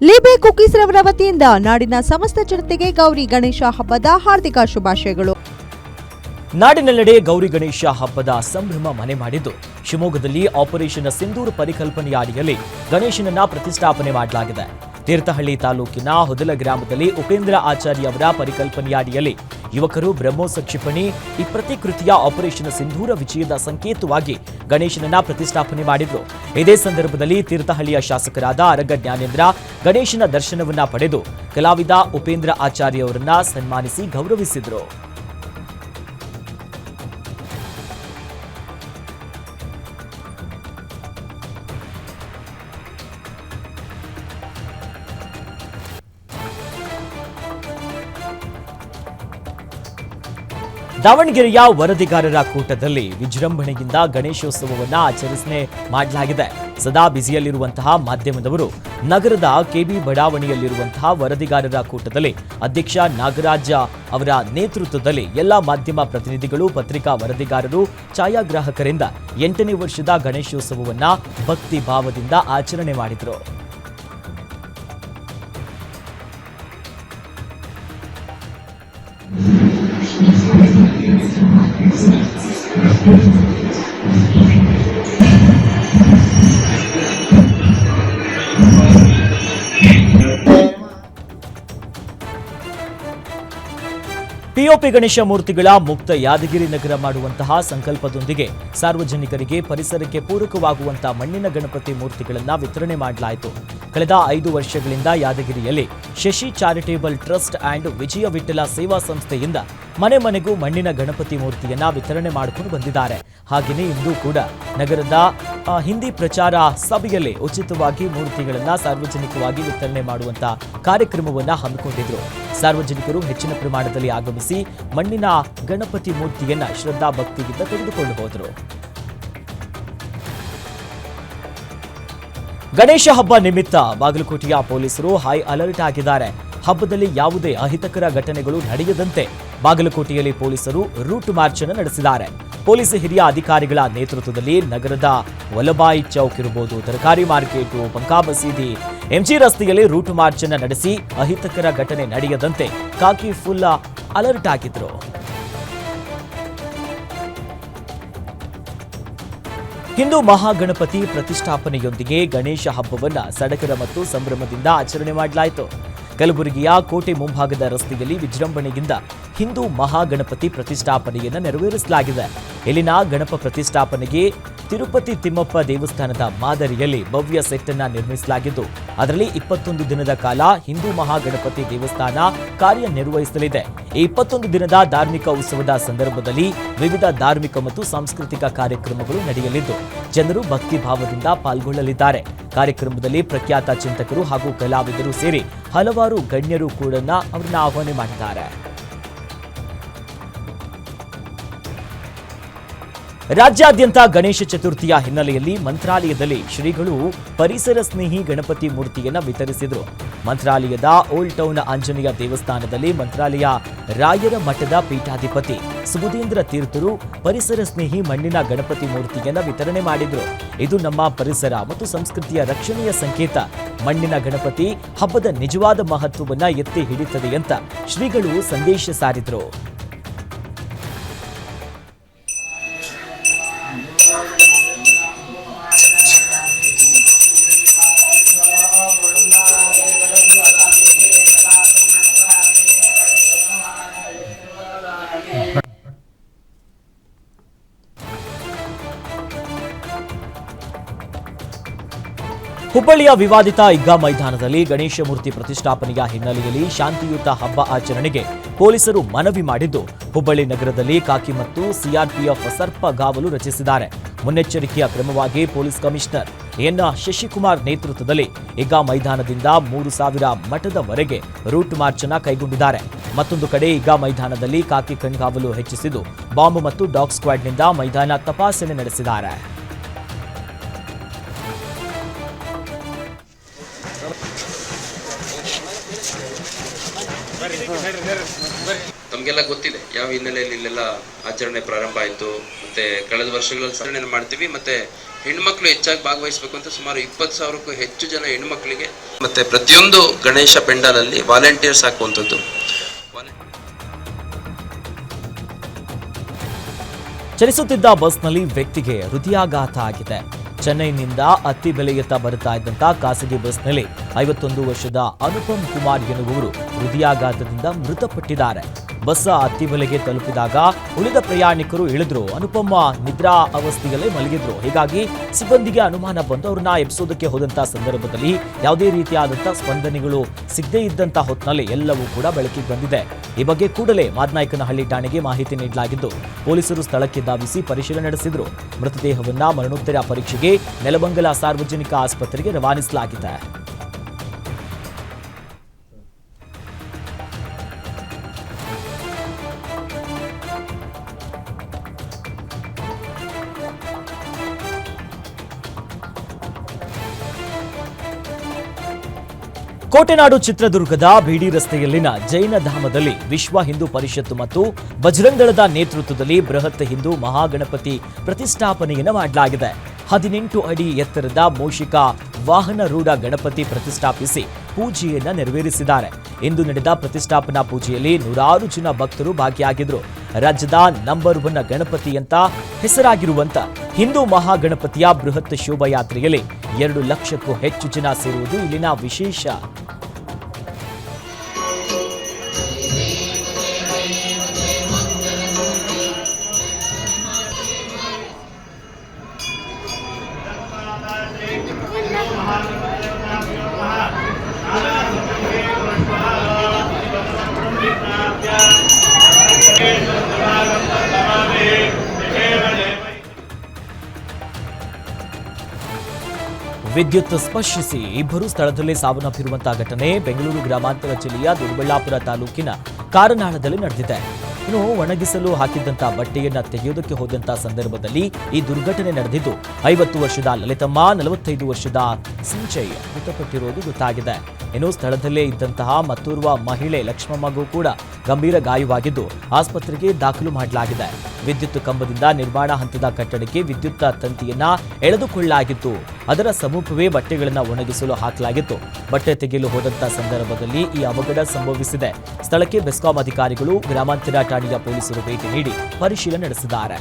ಲಿಬೆ cookies ರವರ ವತಿಯಿಂದ ನಾಡಿನ ಸಮಸ್ತ ಜನತೆಗೆ ಗೌರಿ ಗಣೇಶ ಹಬ್ಬದ ಹಾರ್ದಿಕ ಶುಭಾಶಯಗಳು. ನಾಡಿನೆಲ್ಲೆಡೆ ಗೌರಿ ಗಣೇಶ ಹಬ್ಬದ ಸಂಭ್ರಮ ಮನೆ ಮಾಡಿದ್ದು, ಶಿವಮೊಗ್ಗದಲ್ಲಿ ಆಪರೇಷನ್ ಸಿಂಧೂರ್ ಪರಿಕಲ್ಪನೆಯ ಅಡಿಯಲ್ಲಿ ಗಣೇಶನನ್ನ ಪ್ರತಿಷ್ಠಾಪನೆ ಮಾಡಲಾಗಿದೆ. ತೀರ್ಥಹಳ್ಳಿ ತಾಲೂಕಿನ ಹೊದಲ ಗ್ರಾಮದಲ್ಲಿ ಉಪೇಂದ್ರ ಆಚಾರ್ಯ ಅವರ ಪರಿಕಲ್ಪನೆಯ ಅಡಿಯಲ್ಲಿ ಯುವಕರು ಬ್ರಹ್ಮೋಸ ಕ್ಷಿಪಣಿ, ಈ ಪ್ರತಿಕೃತಿಯ ಆಪರೇಷನ್ ಸಿಂಧೂರ ವಿಜಯದ ಸಂಕೇತವಾಗಿ ಗಣೇಶನನ್ನ ಪ್ರತಿಷ್ಠಾಪನೆ ಮಾಡಿದ್ರು. ಇದೇ ಸಂದರ್ಭದಲ್ಲಿ ತೀರ್ಥಹಳ್ಳಿಯ ಶಾಸಕರಾದ ಅರಗ ಜ್ಞಾನೇಂದ್ರ ಗಣೇಶನ ದರ್ಶನವನ್ನ ಪಡೆದು ಕಲಾವಿದ ಉಪೇಂದ್ರ ಆಚಾರ್ಯ ಅವರನ್ನ ಸನ್ಮಾನಿಸಿ ಗೌರವಿಸಿದ್ರು. ದಾವಣಗೆರೆಯ ವರದಿಗಾರರ ಕೂಟದಲ್ಲಿ ವಿಜೃಂಭಣೆಯಿಂದ ಗಣೇಶೋತ್ಸವವನ್ನ ಆಚರಿಸನೆ ಮಾಡಲಾಗಿದೆ. ಸದಾ ಬ್ಯುಸಿಯಲ್ಲಿರುವಂತಹ ಮಾಧ್ಯಮದವರು ನಗರದ ಕೆಬಿ ಬಡಾವಣೆಯಲ್ಲಿರುವಂತಹ ವರದಿಗಾರರ ಕೂಟದಲ್ಲಿ ಅಧ್ಯಕ್ಷ ನಾಗರಾಜ ಅವರ ನೇತೃತ್ವದಲ್ಲಿ ಎಲ್ಲ ಮಾಧ್ಯಮ ಪ್ರತಿನಿಧಿಗಳು, ಪತ್ರಿಕಾ ವರದಿಗಾರರು, ಛಾಯಾಗ್ರಾಹಕರಿಂದ ಎಂಟನೇ ವರ್ಷದ ಗಣೇಶೋತ್ಸವವನ್ನ ಭಕ್ತಿ ಭಾವದಿಂದ ಆಚರಣೆ ಮಾಡಿದರು. Thank you. ಪಿಒಪಿ ಗಣೇಶ ಮೂರ್ತಿಗಳ ಮುಕ್ತ ಯಾದಗಿರಿ ನಗರ ಮಾಡುವಂತಹ ಸಂಕಲ್ಪದೊಂದಿಗೆ ಸಾರ್ವಜನಿಕರಿಗೆ ಪರಿಸರಕ್ಕೆ ಪೂರಕವಾಗುವಂತಹ ಮಣ್ಣಿನ ಗಣಪತಿ ಮೂರ್ತಿಗಳನ್ನು ವಿತರಣೆ ಮಾಡಲಾಯಿತು. ಕಳೆದ ಐದು ವರ್ಷಗಳಿಂದ ಯಾದಗಿರಿಯಲ್ಲಿ Shashi charitable trust and Vijaya Vittala Seva ಸಂಸ್ಥೆಯಿಂದ ಮನೆ ಮನೆಗೂ ಮಣ್ಣಿನ ಗಣಪತಿ ಮೂರ್ತಿಯನ್ನ ವಿತರಣೆ ಮಾಡಿಕೊಂಡು ಬಂದಿದ್ದಾರೆ. ಹಾಗೆಯೇ ಇಂದು ಕೂಡ ನಗರದ ಹಿಂದಿ ಪ್ರಚಾರ ಸಭೆಯಲ್ಲಿ ಉಚಿತವಾಗಿ ಮೂರ್ತಿಗಳನ್ನ ಸಾರ್ವಜನಿಕವಾಗಿ ವಿತರಣೆ ಮಾಡುವಂತ ಕಾರ್ಯಕ್ರಮವನ್ನ ಹಮ್ಮಿಕೊಂಡಿದ್ರು. ಸಾರ್ವಜನಿಕರು ಹೆಚ್ಚಿನ ಪ್ರಮಾಣದಲ್ಲಿ ಆಗಮಿಸಿ ಮಣ್ಣಿನ ಗಣಪತಿ ಮೂರ್ತಿಯನ್ನ ಶ್ರದ್ಧಾ ಭಕ್ತಿಯಿಂದ ತೆಗೆದುಕೊಂಡು ಹೋದರು. ಗಣೇಶ ಹಬ್ಬ ನಿಮಿತ್ತ ಬಾಗಲಕೋಟೆಯ ಪೊಲೀಸರು ಹೈ ಅಲರ್ಟ್ ಆಗಿದ್ದಾರೆ. ಹಬ್ಬದಲ್ಲಿ ಯಾವುದೇ ಅಹಿತಕರ ಘಟನೆಗಳು ನಡೆಯದಂತೆ ಬಾಗಲಕೋಟೆಯಲ್ಲಿ ಪೊಲೀಸರು ರೂಟ್ ಮಾರ್ಚ್ ಅನ್ನು ನಡೆಸಿದ್ದಾರೆ. ಪೊಲೀಸ್ ಹಿರಿಯ ಅಧಿಕಾರಿಗಳ ನೇತೃತ್ವದಲ್ಲಿ ನಗರದ ವಲಬಾಯಿ ಚೌಕ್ ಇರಬಹುದು. ತರಕಾರಿ ಮಾರ್ಕೆಟು ಬಂಕಾ ಮಸೀದಿ ಎಂಜಿ ರಸ್ತೆಯಲ್ಲಿ ರೂಟ್ ಮಾರ್ಚ್ ಅನ್ನು ನಡೆಸಿ ಅಹಿತಕರ ಘಟನೆ ನಡೆಯದಂತೆ ಕಾಕಿ ಫುಲ್ಲ ಅಲರ್ಟ್ ಆಗಿದ್ರು ಹಿಂದೂ ಮಹಾಗಣಪತಿ ಪ್ರತಿಷ್ಠಾಪನೆಯೊಂದಿಗೆ ಗಣೇಶ ಹಬ್ಬವನ್ನ ಸಡಗರ ಮತ್ತು ಸಂಭ್ರಮದಿಂದ ಆಚರಣೆ ಮಾಡಲಾಯಿತು. ಕಲಬುರಗಿಯ ಕೋಟೆ ಮುಂಭಾಗದ ರಸ್ತೆಯಲ್ಲಿ ವಿಜೃಂಭಣೆಯಿಂದ ಹಿಂದೂ ಮಹಾಗಣಪತಿ ಪ್ರತಿಷ್ಠಾಪನೆಯನ್ನು ನೆರವೇರಿಸಲಾಗಿದೆ. ಇಲ್ಲಿನ ಗಣಪ ಪ್ರತಿಷ್ಠಾಪನೆಗೆ ತಿರುಪತಿ ತಿಮ್ಮಪ್ಪ ದೇವಸ್ಥಾನದ ಮಾದರಿಯಲ್ಲಿ ಭವ್ಯ ಸೆಟ್ ಅನ್ನ ನಿರ್ಮಿಸಲಾಗಿದ್ದು, ಅದರಲ್ಲಿ ಇಪ್ಪತ್ತೊಂದು ದಿನದ ಕಾಲ ಹಿಂದೂ ಮಹಾಗಣಪತಿ ದೇವಸ್ಥಾನ ಕಾರ್ಯನಿರ್ವಹಿಸಲಿದೆ. ಈ ಇಪ್ಪತ್ತೊಂದು ದಿನದ ಧಾರ್ಮಿಕ ಉತ್ಸವದ ಸಂದರ್ಭದಲ್ಲಿ ವಿವಿಧ ಧಾರ್ಮಿಕ ಮತ್ತು ಸಾಂಸ್ಕೃತಿಕ ಕಾರ್ಯಕ್ರಮಗಳು ನಡೆಯಲಿದ್ದು, ಜನರು ಭಕ್ತಿ ಭಾವದಿಂದ ಪಾಲ್ಗೊಳ್ಳಲಿದ್ದಾರೆ. ಕಾರ್ಯಕ್ರಮದಲ್ಲಿ ಪ್ರಖ್ಯಾತ ಚಿಂತಕರು ಹಾಗೂ ಕಲಾವಿದರು ಸೇರಿ ಹಲವಾರು ಗಣ್ಯರು ಕೂಡ ಅವರನ್ನ ಆಹ್ವಾನ ಮಾಡಿದ್ದಾರೆ. ರಾಜ್ಯಾದ್ಯಂತ ಗಣೇಶ ಚತುರ್ಥಿಯ ಹಿನ್ನೆಲೆಯಲ್ಲಿ ಮಂತ್ರಾಲಯದಲ್ಲಿ ಶ್ರೀಗಳು ಪರಿಸರ ಸ್ನೇಹಿ ಗಣಪತಿ ಮೂರ್ತಿಯನ್ನು ವಿತರಿಸಿದರು. ಮಂತ್ರಾಲಯದ ಓಲ್ಡ್ ಟೌನ್ ಆಂಜನೇಯ ದೇವಸ್ಥಾನದಲ್ಲಿ ಮಂತ್ರಾಲಯ ರಾಯರ ಮಠದ ಪೀಠಾಧಿಪತಿ ಸುಬುಧೇಂದ್ರ ತೀರ್ಥರು ಪರಿಸರ ಸ್ನೇಹಿ ಮಣ್ಣಿನ ಗಣಪತಿ ಮೂರ್ತಿಯನ್ನು ವಿತರಣೆ ಮಾಡಿದರು. ಇದು ನಮ್ಮ ಪರಿಸರ ಮತ್ತು ಸಂಸ್ಕೃತಿಯ ರಕ್ಷಣೆಯ ಸಂಕೇತ. ಮಣ್ಣಿನ ಗಣಪತಿ ಹಬ್ಬದ ನಿಜವಾದ ಮಹತ್ವವನ್ನು ಎತ್ತಿ ಹಿಡಿತದೆ ಅಂತ ಶ್ರೀಗಳು ಸಂದೇಶ ಸಾರಿದ್ರು. ಹುಬ್ಬಳ್ಳಿಯ ವಿವಾದಿತ ಇಗ್ಗಾ ಮೈದಾನದಲ್ಲಿ ಗಣೇಶ ಮೂರ್ತಿ ಪ್ರತಿಷ್ಠಾಪನೆಯ ಹಿನ್ನೆಲೆಯಲ್ಲಿ ಶಾಂತಿಯುತ ಹಬ್ಬ ಆಚರಣೆಗೆ ಪೊಲೀಸರು ಮನವಿ ಮಾಡಿದ್ದು, ಹುಬ್ಬಳ್ಳಿ ನಗರದಲ್ಲಿ ಕಾಕಿ ಮತ್ತು ಸಿಆರ್ಪಿಎಫ್ ಸರ್ಪಗಾವಲು ರಚಿಸಿದ್ದಾರೆ. ಮುನ್ನೆಚ್ಚರಿಕೆಯ ಕ್ರಮವಾಗಿ ಪೊಲೀಸ್ ಕಮಿಷನರ್ ಎನ್ ಶಶಿಕುಮಾರ್ ನೇತೃತ್ವದಲ್ಲಿ ಇಗ್ಗಾ ಮೈದಾನದಿಂದ ಮೂರು ಸಾವಿರ ಮಠದವರೆಗೆ ರೂಟ್ ಮಾರ್ಚ್ ಅನ್ನು ಕೈಗೊಂಡಿದ್ದಾರೆ. ಮತ್ತೊಂದು ಕಡೆ ಇಗ್ಗಾ ಮೈದಾನದಲ್ಲಿ ಕಾಕಿ ಕಣ್ಗಾವಲು ಹೆಚ್ಚಿಸಿದ್ದು, ಬಾಂಬ್ ಮತ್ತು ಡಾಗ್ ಸ್ಕ್ವಾಡ್ನಿಂದ ಮೈದಾನ ತಪಾಸಣೆ ನಡೆಸಿದ್ದಾರೆ. ತಮಗೆಲ್ಲ ಗೊತ್ತಿದೆ ಯಾವ ಹಿನ್ನೆಲೆಯಲ್ಲಿ ಇಲ್ಲೆಲ್ಲ ಆಚರಣೆ ಪ್ರಾರಂಭ ಆಯಿತು ಮತ್ತೆ ಕಳೆದ ವರ್ಷಗಳಲ್ಲಿ ಆಚರಣೆ ಮಾಡ್ತೀವಿ ಮತ್ತೆ ಹೆಣ್ಮಕ್ಳು ಹೆಚ್ಚಾಗಿ ಭಾಗವಹಿಸಬೇಕು ಅಂತ ಸುಮಾರು ಇಪ್ಪತ್ತು ಸಾವಿರಕ್ಕೂ ಹೆಚ್ಚು ಜನ ಹೆಣ್ಮಕ್ಳಿಗೆ ಮತ್ತೆ ಪ್ರತಿಯೊಂದು ಗಣೇಶ ಪೆಂಡಾಲಲ್ಲಿ ವಾಲಂಟಿಯರ್ಸ್ ಹಾಕುವಂಥದ್ದು. ಚಲಿಸುತ್ತಿದ್ದ ಬಸ್ನಲ್ಲಿ ವ್ಯಕ್ತಿಗೆ ಹೃದಯಾಘಾತ ಆಗಿದೆ. ಚೆನ್ನೈನಿಂದ ಅತ್ತಿ ಬೆಲೆಯತ್ತ ಬರುತ್ತಾ ಇದ್ದಂತ ಖಾಸಗಿ ಬಸ್ನಲ್ಲಿ ಐವತ್ತೊಂದು ವರ್ಷದ ಅನುಪಮ್ ಕುಮಾರ್ ಎನ್ನುವರು ಹೃದಯಾಘಾತದಿಂದ ಮೃತಪಟ್ಟಿದ್ದಾರೆ. ಬಸ್ ಅತ್ತಿಮಲೆಗೆ ತಲುಪಿದಾಗ ಉಳಿದ ಪ್ರಯಾಣಿಕರು ಇಳಿದ್ರು. ಅನುಪಮ್ಮ ನಿದ್ರಾ ಅವಸ್ಥೆಯಲ್ಲೇ ಮಲಗಿದ್ರು. ಹೀಗಾಗಿ ಸಿಬ್ಬಂದಿಗೆ ಅನುಮಾನ ಬಂದು ಅವ್ರನ್ನ ಎಬ್ಸೋದಕ್ಕೆ ಹೋದಂತ ಸಂದರ್ಭದಲ್ಲಿ ಯಾವುದೇ ರೀತಿಯಾದಂತಹ ಸ್ಪಂದನೆಗಳು ಸಿಗದೇ ಇದ್ದಂತಹ ಹೊತ್ತಿನಲ್ಲಿ ಎಲ್ಲವೂ ಕೂಡ ಬೆಳಕಿಗೆ ಬಂದಿದೆ. ಈ ಬಗ್ಗೆ ಕೂಡಲೇ ಮಾದನಾಯಕನಹಳ್ಳಿ ಠಾಣೆಗೆ ಮಾಹಿತಿ ನೀಡಲಾಗಿದ್ದು, ಪೊಲೀಸರು ಸ್ಥಳಕ್ಕೆ ಧಾವಿಸಿ ಪರಿಶೀಲನೆ ನಡೆಸಿದ್ರು. ಮೃತದೇಹವನ್ನ ಮರಣೋತ್ತರ ಪರೀಕ್ಷೆಗೆ ನೆಲಮಂಗಲ ಸಾರ್ವಜನಿಕ ಆಸ್ಪತ್ರೆಗೆ ರವಾನಿಸಲಾಗಿದೆ. ಕೋಟೆನಾಡು ಚಿತ್ರದುರ್ಗದ ಬಿಡಿ ರಸ್ತೆಯಲ್ಲಿನ ಜೈನ ಧಾಮದಲ್ಲಿ ವಿಶ್ವ ಹಿಂದೂ ಪರಿಷತ್ತು ಮತ್ತು ಬಜರಂಗದಳದ ನೇತೃತ್ವದಲ್ಲಿ ಬೃಹತ್ ಹಿಂದೂ ಮಹಾಗಣಪತಿ ಪ್ರತಿಷ್ಠಾಪನೆಯನ್ನು ಮಾಡಲಾಗಿದೆ. ಹದಿನೆಂಟು ಅಡಿ ಎತ್ತರದ ಮೂಷಿಕ ವಾಹನ ರೂಢ ಗಣಪತಿ ಪ್ರತಿಷ್ಠಾಪಿಸಿ ಪೂಜೆಯನ್ನ ನೆರವೇರಿಸಿದ್ದಾರೆ. ಇಂದು ನಡೆದ ಪ್ರತಿಷ್ಠಾಪನಾ ಪೂಜೆಯಲ್ಲಿ ನೂರಾರು ಜನ ಭಕ್ತರು ಭಾಗಿಯಾಗಿದ್ದರು. ರಾಜ್ಯದ ನಂಬರ್ ಒನ್ ಗಣಪತಿ ಅಂತ ಹೆಸರಾಗಿರುವಂತ ಹಿಂದೂ ಮಹಾಗಣಪತಿಯ ಬೃಹತ್ ಶೋಭಾಯಾತ್ರೆಯಲ್ಲಿ ಎರಡು ಲಕ್ಷಕ್ಕೂ ಹೆಚ್ಚು ಜನ ಸೇರುವುದು ಇಲ್ಲಿನ ವಿಶೇಷ ವಿದ್ಯುತ್ ಸ್ಪರ್ಶಿಸಿ ಇಬ್ಬರು ಸ್ಥಳದಲ್ಲೇ ಸಾವನ್ನಪ್ಪಿರುವಂತಹ ಘಟನೆ ಬೆಂಗಳೂರು ಗ್ರಾಮಾಂತರ ಜಿಲ್ಲೆಯ ದೊಡ್ಡಬಳ್ಳಾಪುರ ತಾಲೂಕಿನ ಕಾರನಾಳದಲ್ಲಿ ನಡೆದಿದೆ. ಇನ್ನು ಒಣಗಿಸಲು ಹಾಕಿದ್ದಂತಹ ಬಟ್ಟೆಯನ್ನ ತೆಗೆಯುವುದಕ್ಕೆ ಹೋದಂತಹ ಸಂದರ್ಭದಲ್ಲಿ ಈ ದುರ್ಘಟನೆ ನಡೆದಿದ್ದು, ಐವತ್ತು ವರ್ಷದ ಲಲಿತಮ್ಮ, ನಲವತ್ತೈದು ವರ್ಷದ ಸಂಜಯ್ ಮೃತಪಟ್ಟಿರುವುದು ಗೊತ್ತಾಗಿದೆ. ಇನ್ನು ಸ್ಥಳದಲ್ಲೇ ಇದ್ದಂತಹ ಮತ್ತೋರ್ವ ಮಹಿಳೆ ಲಕ್ಷ್ಮಮ್ಮಗೂ ಕೂಡ ಗಂಭೀರ ಗಾಯವಾಗಿದ್ದು ಆಸ್ಪತ್ರೆಗೆ ದಾಖಲು ಮಾಡಲಾಗಿದೆ. ವಿದ್ಯುತ್ ಕಂಬದಿಂದ ನಿರ್ಮಾಣ ಹಂತದ ಕಟ್ಟಡಕ್ಕೆ ವಿದ್ಯುತ್ ತಂತಿಯನ್ನ ಎಳೆದುಕೊಳ್ಳಲಾಗಿತ್ತು. ಅದರ ಸಮೀಪವೇ ಬಟ್ಟೆಗಳನ್ನು ಒಣಗಿಸಲು ಹಾಕಲಾಗಿತ್ತು. ಬಟ್ಟೆ ತೆಗೆಯಲು ಹೋದಂತಹ ಸಂದರ್ಭದಲ್ಲಿ ಈ ಅವಘಡ ಸಂಭವಿಸಿದೆ. ಸ್ಥಳಕ್ಕೆ ಬೆಸ್ಕಾಂ ಅಧಿಕಾರಿಗಳು ಗ್ರಾಮಾಂತರ ಠಾಣೆಯ ಪೊಲೀಸರು ಭೇಟಿ ನೀಡಿ ಪರಿಶೀಲನೆ ನಡೆಸಿದ್ದಾರೆ.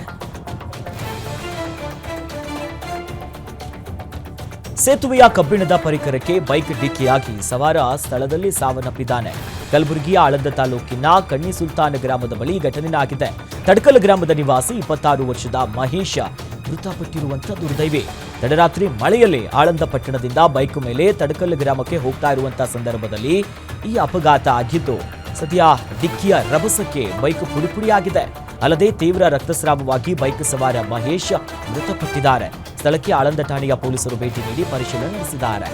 ಸೇತುವೆಯ ಕಬ್ಬಿಣದ ಪರಿಕರಕ್ಕೆ ಬೈಕ್ ಡಿಕ್ಕಿಯಾಗಿ ಸವಾರ ಸ್ಥಳದಲ್ಲಿ ಸಾವನ್ನಪ್ಪಿದ್ದಾನೆ. ಕಲಬುರಗಿಯ ಆಳಂದ ತಾಲೂಕಿನ ಕಣ್ಣಿ ಸುಲ್ತಾನ್ ಗ್ರಾಮದ ಬಳಿ ಘಟನೆ ಆಗಿದೆ ತಡಕಲ್ ಗ್ರಾಮದ ನಿವಾಸಿ ಇಪ್ಪತ್ತಾರು ವರ್ಷದ ಮಹೇಶ ಮೃತಪಟ್ಟಿರುವಂತಹ ದುರ್ದೈವಿ. ತಡರಾತ್ರಿ ಮಳೆಯಲ್ಲಿ ಆಳಂದ ಪಟ್ಟಣದಿಂದ ಬೈಕ್ ಮೇಲೆ ತಡಕಲ್ ಗ್ರಾಮಕ್ಕೆ ಹೋಗ್ತಾ ಇರುವಂತಹ ಸಂದರ್ಭದಲ್ಲಿ ಈ ಅಪಘಾತ ಆಗಿದ್ದು, ಸದ್ಯ ಡಿಕ್ಕಿಯ ರಭಸಕ್ಕೆ ಬೈಕ್ ಪುಡಿಪುಡಿಯಾಗಿದೆ. ಅಲ್ಲದೆ ತೀವ್ರ ರಕ್ತಸ್ರಾವವಾಗಿ ಬೈಕ್ ಸವಾರ ಮಹೇಶ್ ಮೃತಪಟ್ಟಿದ್ದಾರೆ. ಸ್ಥಳಕ್ಕೆ ಆಳಂದ ಠಾಣೆಯ ಪೊಲೀಸರು ಭೇಟಿ ನೀಡಿ ಪರಿಶೀಲನೆ ನಡೆಸಿದ್ದಾರೆ.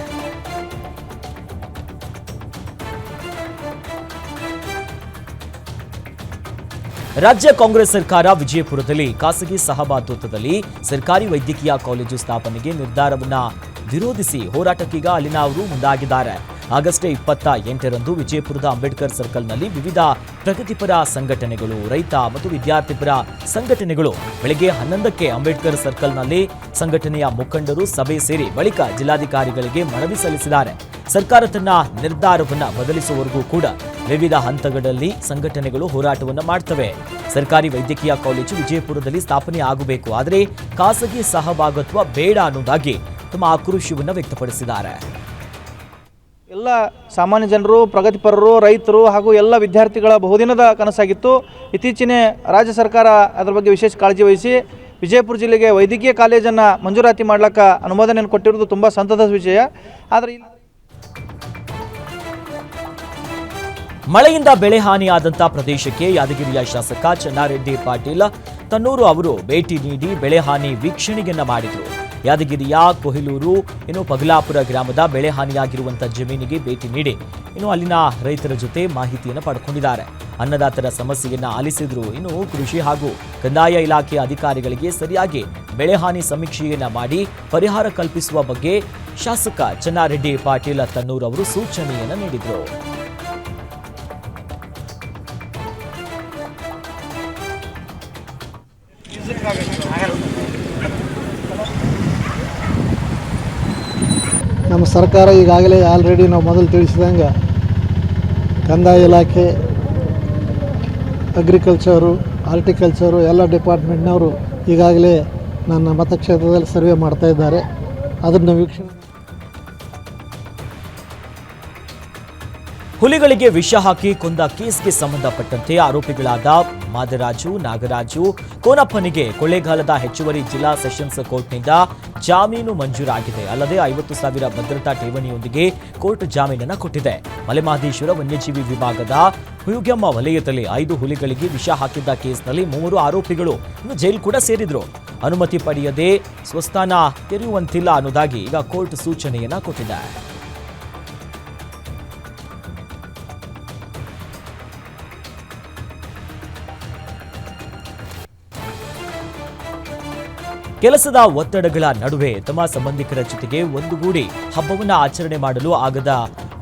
ರಾಜ್ಯ ಕಾಂಗ್ರೆಸ್ ಸರ್ಕಾರ ವಿಜಯಪುರದಲ್ಲಿ ಖಾಸಗಿ ಸಹಭಾಗಿತ್ವದಲ್ಲಿ ಸರ್ಕಾರಿ ವೈದ್ಯಕೀಯ ಕಾಲೇಜು ಸ್ಥಾಪನೆಗೆ ನಿರ್ಧಾರವನ್ನು ವಿರೋಧಿಸಿ ಹೋರಾಟಕ್ಕೀಗ ಅಲ್ಲಿನ ಅವರು ಮುಂದಾಗಿದ್ದಾರೆ. ಆಗಸ್ಟ್ ಇಪ್ಪತ್ತ ಎಂಟರಂದು ವಿಜಯಪುರದ ಅಂಬೇಡ್ಕರ್ ಸರ್ಕಲ್ನಲ್ಲಿ ವಿವಿಧ ಪ್ರಗತಿಪರ ಸಂಘಟನೆಗಳು, ರೈತ ಮತ್ತು ವಿದ್ಯಾರ್ಥಿಪರ ಸಂಘಟನೆಗಳು ಬೆಳಗ್ಗೆ ಹನ್ನೊಂದಕ್ಕೆ ಅಂಬೇಡ್ಕರ್ ಸರ್ಕಲ್ನಲ್ಲಿ ಸಂಘಟನೆಯ ಮುಖಂಡರು ಸಭೆ ಸೇರಿ ಬಳಿಕ ಜಿಲ್ಲಾಧಿಕಾರಿಗಳಿಗೆ ಮನವಿ ಸಲ್ಲಿಸಿದ್ದಾರೆ. ಸರ್ಕಾರ ತನ್ನ ನಿರ್ಧಾರವನ್ನು ಬದಲಿಸುವವರೆಗೂ ಕೂಡ ವಿವಿಧ ಹಂತಗಳಲ್ಲಿ ಸಂಘಟನೆಗಳು ಹೋರಾಟವನ್ನು ಮಾಡ್ತವೆ. ಸರ್ಕಾರಿ ವೈದ್ಯಕೀಯ ಕಾಲೇಜು ವಿಜಯಪುರದಲ್ಲಿ ಸ್ಥಾಪನೆ ಆಗಬೇಕು. ಆದರೆ ಖಾಸಗಿ ಸಹಭಾಗತ್ವ ಬೇಡ ಅನ್ನೋದಾಗಿ ತಮ್ಮ ಆಕ್ರೋಶವನ್ನು ವ್ಯಕ್ತಪಡಿಸಿದ್ದಾರೆ. ಎಲ್ಲ ಸಾಮಾನ್ಯ ಜನರು, ಪ್ರಗತಿಪರರು, ರೈತರು ಹಾಗೂ ಎಲ್ಲ ವಿದ್ಯಾರ್ಥಿಗಳ ಬಹುದಿನದ ಕನಸಾಗಿತ್ತು. ಇತ್ತೀಚಿನ ರಾಜ್ಯ ಸರ್ಕಾರ ಅದರ ಬಗ್ಗೆ ವಿಶೇಷ ಕಾಳಜಿ ವಹಿಸಿ ವಿಜಯಪುರ ಜಿಲ್ಲೆಗೆ ವೈದ್ಯಕೀಯ ಕಾಲೇಜನ್ನು ಮಂಜೂರಾತಿ ಮಾಡ್ಲಿಕ್ಕೆ ಅನುಮೋದನೆಯನ್ನು ಕೊಟ್ಟಿರೋದು ತುಂಬ ಸಂತಸದ ವಿಷಯ ಆದರೆ ಮಳೆಯಿಂದ ಬೆಳೆ ಹಾನಿಯಾದಂಥ ಪ್ರದೇಶಕ್ಕೆ ಯಾದಗಿರಿಯ ಶಾಸಕ ಚೆನ್ನಾರೆಡ್ಡಿ ಪಾಟೀಲ್, ತನ್ನೂರು ಅವರು ಭೇಟಿ ನೀಡಿ ಬೆಳೆ ಹಾನಿ ವೀಕ್ಷಣೆಯನ್ನ ಮಾಡಿದರು. ಯಾದಗಿರಿಯ ಕೊಹಿಲೂರು ಇನ್ನು ಪಗಲಾಪುರ ಗ್ರಾಮದ ಬೆಳೆ ಹಾನಿಯಾಗಿರುವಂತಹ ಜಮೀನಿಗೆ ಭೇಟಿ ನೀಡಿ. ಇನ್ನು ಅಲ್ಲಿನ ರೈತರ ಜೊತೆ ಮಾಹಿತಿಯನ್ನು ಪಡ್ಕೊಂಡಿದ್ದಾರೆ. ಅನ್ನದಾತರ ಸಮಸ್ಯೆಯನ್ನು ಆಲಿಸಿದ್ರು ಇನ್ನು ಕೃಷಿ ಹಾಗೂ ಕಂದಾಯ ಇಲಾಖೆ ಅಧಿಕಾರಿಗಳಿಗೆ ಸರಿಯಾಗಿ ಬೆಳೆ ಹಾನಿ ಸಮೀಕ್ಷೆಯನ್ನ ಮಾಡಿ ಪರಿಹಾರ ಕಲ್ಪಿಸುವ ಬಗ್ಗೆ ಶಾಸಕ ಚನ್ನಾರೆಡ್ಡಿ ಪಾಟೀಲ ತನ್ನೂರ್ ಅವರು ಸೂಚನೆಯನ್ನ ನೀಡಿದರು. ಸರ್ಕಾರ ಈಗಾಗಲೇ ಆಲ್ರೆಡಿ ನಾವು ಮೊದಲು ತಿಳಿಸಿದಂಗೆ ಕಂದಾಯ ಇಲಾಖೆ ಅಗ್ರಿಕಲ್ಚರು ಹಾರ್ಟಿಕಲ್ಚರು ಎಲ್ಲ ಡಿಪಾರ್ಟ್ಮೆಂಟ್ನವರು ಈಗಾಗಲೇ ನನ್ನ ಮತಕ್ಷೇತ್ರದಲ್ಲಿ ಸರ್ವೆ ಮಾಡ್ತಾ ಇದ್ದಾರೆ. ಅದನ್ನು ವೀಕ್ಷಣೆ ಹುಲಿಗಳಿಗೆ ವಿಷ ಹಾಕಿ ಕೊಂದ ಕೇಸ್ಗೆ ಸಂಬಂಧಪಟ್ಟಂತೆ ಆರೋಪಿಗಳಾದ ಮಾದರಾಜು, ನಾಗರಾಜು, ಕೋನಪ್ಪನಿಗೆ ಕೊಳ್ಳೇಗಾಲದ ಹೆಚ್ಚುವರಿ ಜಿಲ್ಲಾ ಸೆಷನ್ಸ್ ಕೋರ್ಟ್ನಿಂದ ಜಾಮೀನು ಮಂಜೂರಾಗಿದೆ. ಅಲ್ಲದೆ ಐವತ್ತು ಸಾವಿರ ಭದ್ರತಾ ಠೇವಣಿಯೊಂದಿಗೆ ಕೋರ್ಟ್ ಜಾಮೀನನ್ನು ಕೊಟ್ಟಿದೆ. ಮಲೆಮಹದೇಶ್ವರ ವನ್ಯಜೀವಿ ವಿಭಾಗದ ಹುಯುಗಮ್ಮ ವಲಯದಲ್ಲಿ ಐದು ಹುಲಿಗಳಿಗೆ ವಿಷ ಹಾಕಿದ್ದ ಕೇಸ್ನಲ್ಲಿ ಮೂವರು ಆರೋಪಿಗಳು ಇನ್ನು ಜೈಲು ಕೂಡ ಸೇರಿದ್ರು. ಅನುಮತಿ ಪಡೆಯದೆ ಸ್ವಸ್ಥಾನ ತೆರೆಯುವಂತಿಲ್ಲ ಅನ್ನೋದಾಗಿ ಈಗ ಕೋರ್ಟ್ ಸೂಚನೆಯನ್ನ ಕೊಟ್ಟಿದೆ. ಕೆಲಸದ ಒತ್ತಡಗಳ ನಡುವೆ ತಮ್ಮ ಸಂಬಂಧಿಕರ ಜೊತೆಗೆ ಒಂದುಗೂಡಿ ಹಬ್ಬವನ್ನ ಆಚರಣೆ ಮಾಡಲು ಆಗದ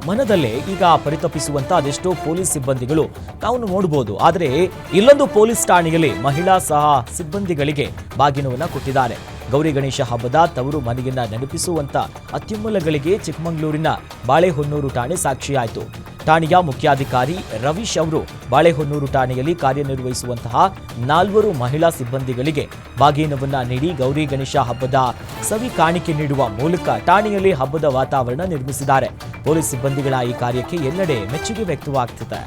ಮನದಲ್ಲೇ ಈಗ ಪರಿತಪಿಸುವಂತಹ ಅದೆಷ್ಟೋ ಪೊಲೀಸ್ ಸಿಬ್ಬಂದಿಗಳು ನಾವು ನೋಡಬಹುದು ಆದರೆ ಇಲ್ಲೊಂದು ಪೊಲೀಸ್ ಠಾಣೆಯಲ್ಲಿ ಮಹಿಳಾ ಸಹ ಸಿಬ್ಬಂದಿಗಳಿಗೆ ಬಾಗಿನವನ್ನ ಕೊಟ್ಟಿದ್ದಾರೆ. ಗೌರಿ ಗಣೇಶ ಹಬ್ಬದ ತವರು ಮನೆಯನ್ನ ನೆನಪಿಸುವಂತ ಅತ್ಯುಮ್ಮಲಗಳಿಗೆ ಚಿಕ್ಕಮಗಳೂರಿನ ಬಾಳೆಹೊನ್ನೂರು ಠಾಣೆ ಸಾಕ್ಷಿಯಾಯಿತು. ಠಾಣೆಯ ಮುಖ್ಯಾಧಿಕಾರಿ ರವೀಶ್ ಅವರು ಬಾಳೆಹೊನ್ನೂರು ಠಾಣೆಯಲ್ಲಿ ಕಾರ್ಯನಿರ್ವಹಿಸುವಂತಹ ನಾಲ್ವರು ಮಹಿಳಾ ಸಿಬ್ಬಂದಿಗಳಿಗೆ ಬಾಗಿನವನ್ನ ನೀಡಿ ಗೌರಿ ಗಣೇಶ ಹಬ್ಬದ ಸವಿ ಕಾಣಿಕೆ ನೀಡುವ ಮೂಲಕ ಠಾಣೆಯಲ್ಲಿ ಹಬ್ಬದ ವಾತಾವರಣ ನಿರ್ಮಿಸಿದ್ದಾರೆ. ಪೊಲೀಸ್ ಸಿಬ್ಬಂದಿಗಳ ಈ ಕಾರ್ಯಕ್ಕೆ ಎಲ್ಲೆಡೆ ಮೆಚ್ಚುಗೆ ವ್ಯಕ್ತವಾಗ್ತಿದೆ.